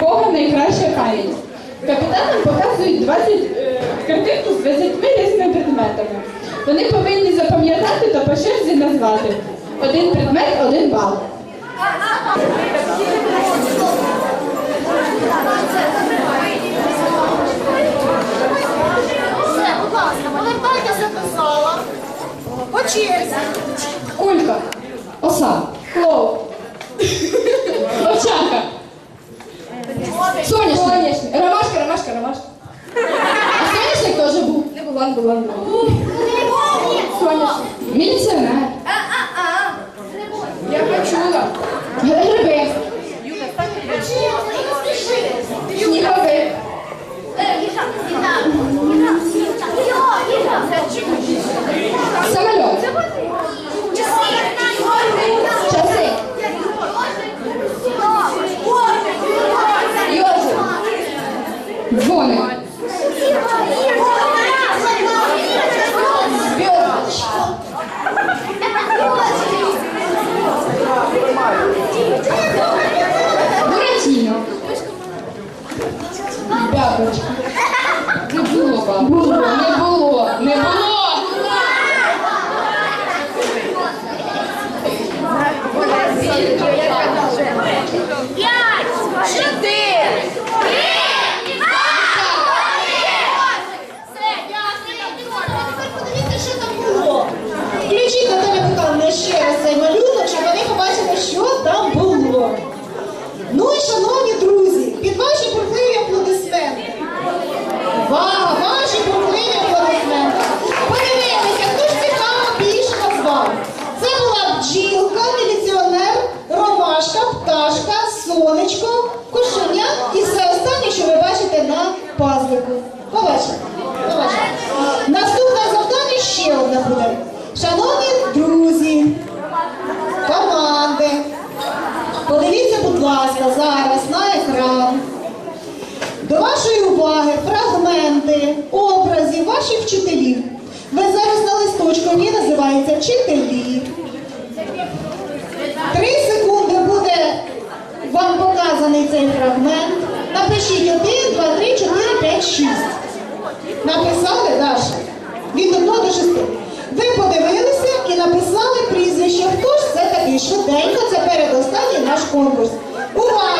Кого найкраща пам'ять? Капітанам показують 20 е, картинку з 20 різними предметами. Вони повинні запам'ятати та по черзі назвати. Один предмет, один бал. Все, будь ласка, повертайтеся до зала. По черзі. Кулька. Оса. Клоу. Не До вашої уваги фрагменти образів ваших вчителів. Ви зараз на листочку, який називається вчителі. Три секунди буде вам показаний цей фрагмент. Напишіть 1, 2, 3, 4, 5, 6. Написали Даша? Від 1 до 6. Ви подивилися і написали прізвище. Хто ж це такий? Швиденько, це передостанній наш конкурс. Увага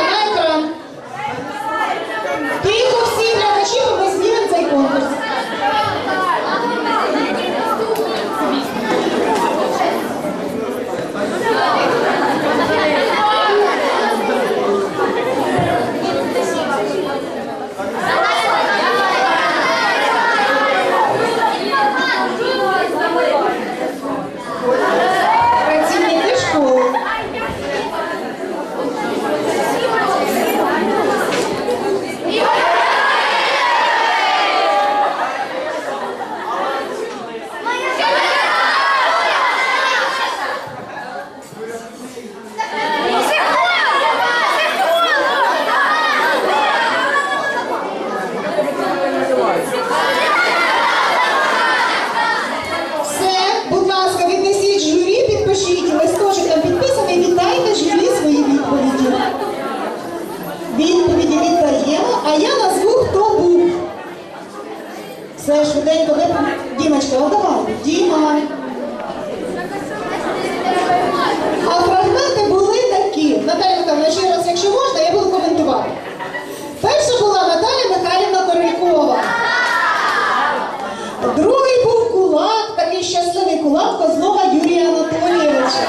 такий щасливий кулак Козлова Юрія Анатолійовича.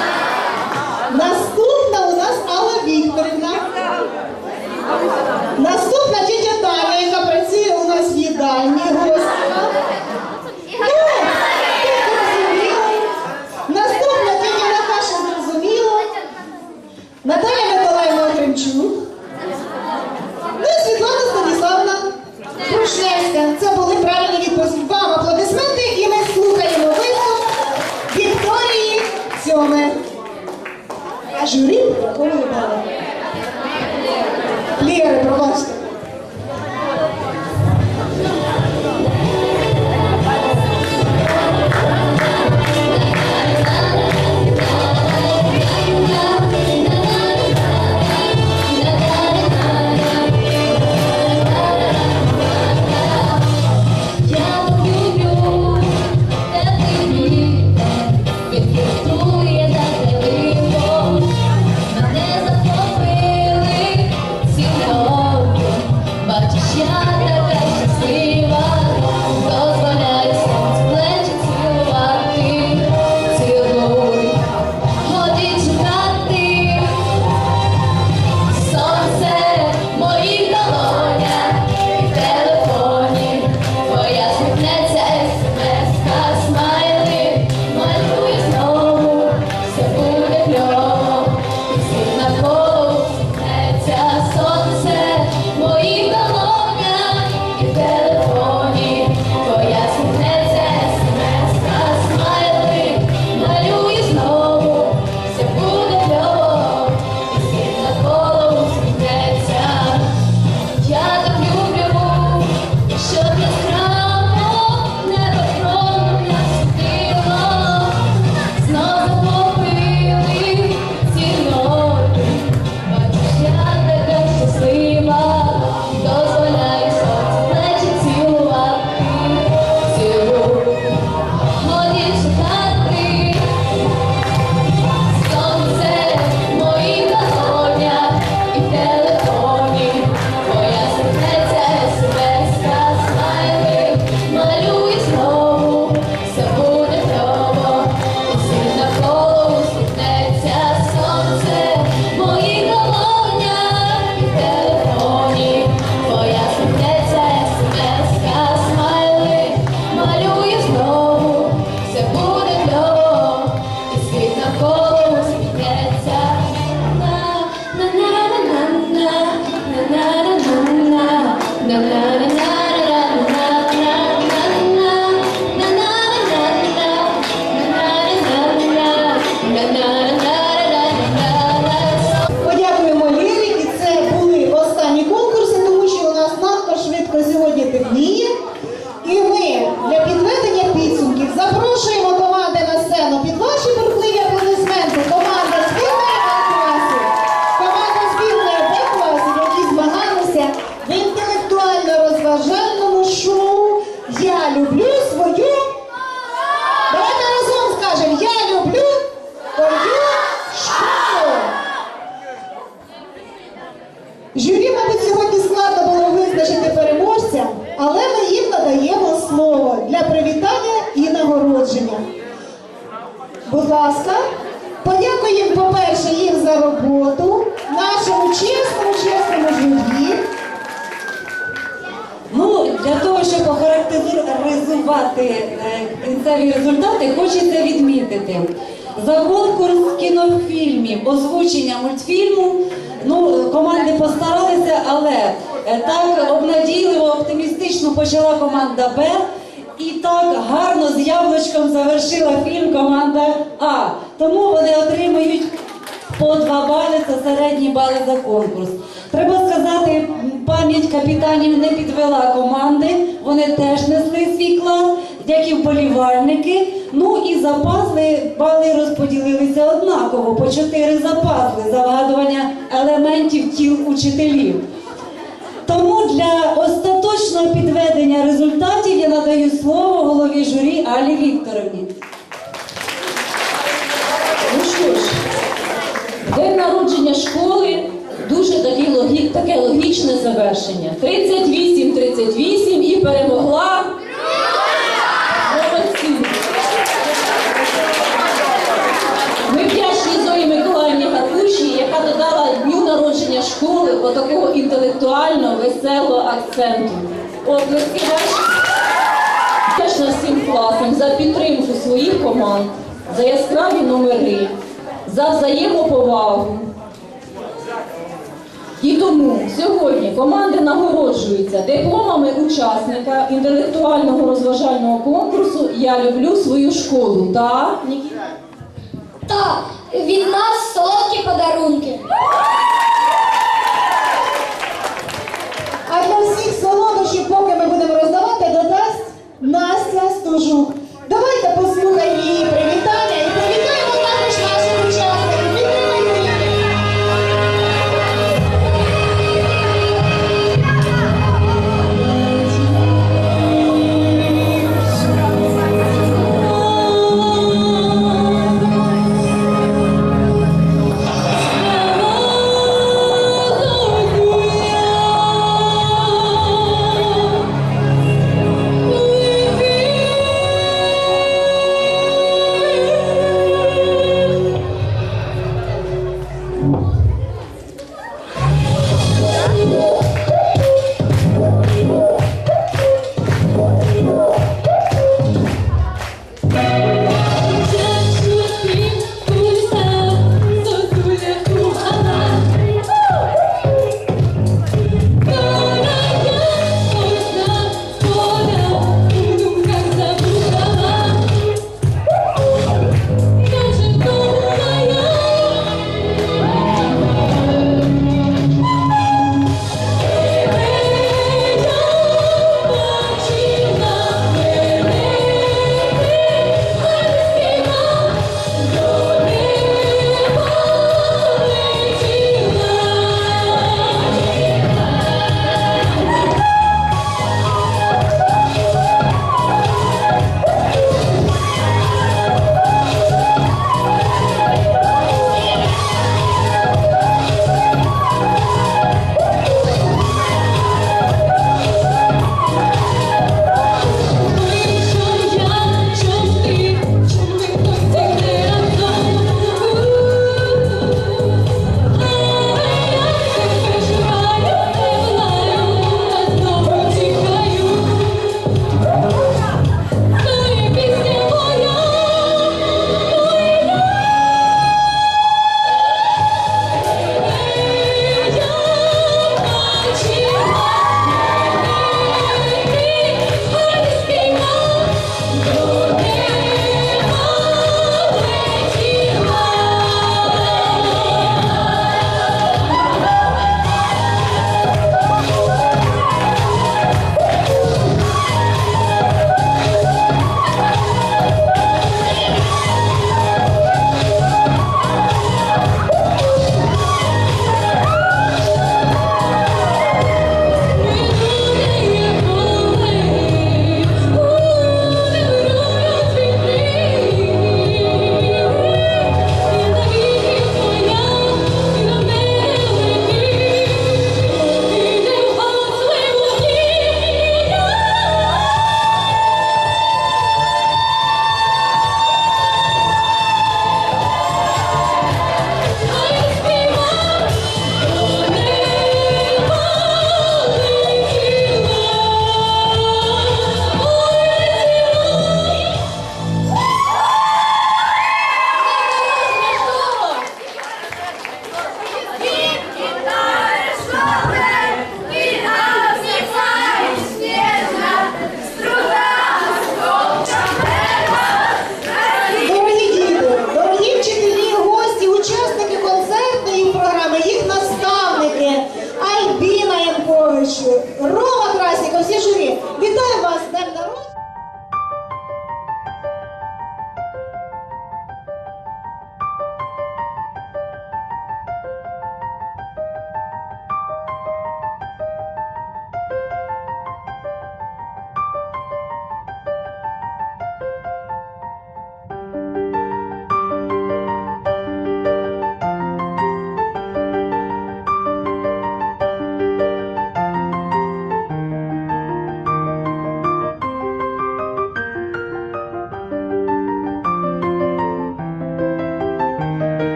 Наступна у нас Алла Вікторівна. Наступна тітя Таня, яка працює у нас в їдальні ну, Наступна тітя Наташа зрозуміла. Наталя Миколаївна Кримчук. Ну і Світлана Станіславна Крушневська. Це були la jury, Журі, мабуть, сьогодні складно було визначити переможця, але ми їм надаємо слово для привітання і нагородження. Будь ласка, подякуємо, по-перше, їм за роботу, нашому чесному, чесному журі. Ну, для того, щоб охарактеризувати е, кінцеві результати, хочеться відмітити. За конкурс кінофільмів, озвучення мультфільму, ну, команди постаралися, але е, так обнадійливо, оптимістично почала команда Б. І так гарно з яблучком завершила фільм команда А. Тому вони отримують по два бали це середні бали за конкурс. Треба сказати, пам'ять капітанів не підвела команди. Вони теж несли свій клас, як і вболівальники. Ну і за пазли бали розподілилися однаково по чотири за пазли за вгадування елементів тіл учителів. Тому для остаточного підведення результатів я надаю слово голові журі Алі Вікторовні. Ну що ж, день народження школи дуже такі логі- таке логічне завершення. 38-38 і перемогла. Молодці. Ми вдячні Зої Миколаївні Гарбуші, яка додала дню народження школи отакого інтелектуального, веселого акценту. Оплески. Вдячна всім класам за підтримку своїх команд, за яскраві номери, за взаємоповагу. І тому сьогодні команди нагороджуються дипломами учасника інтелектуального розважального конкурсу Я люблю свою школу та. Так, від нас солодкі подарунки. А для всіх солодощів, поки ми будемо роздавати, додасть Настя Стужук. Давайте послухаємо її привітання привітаємо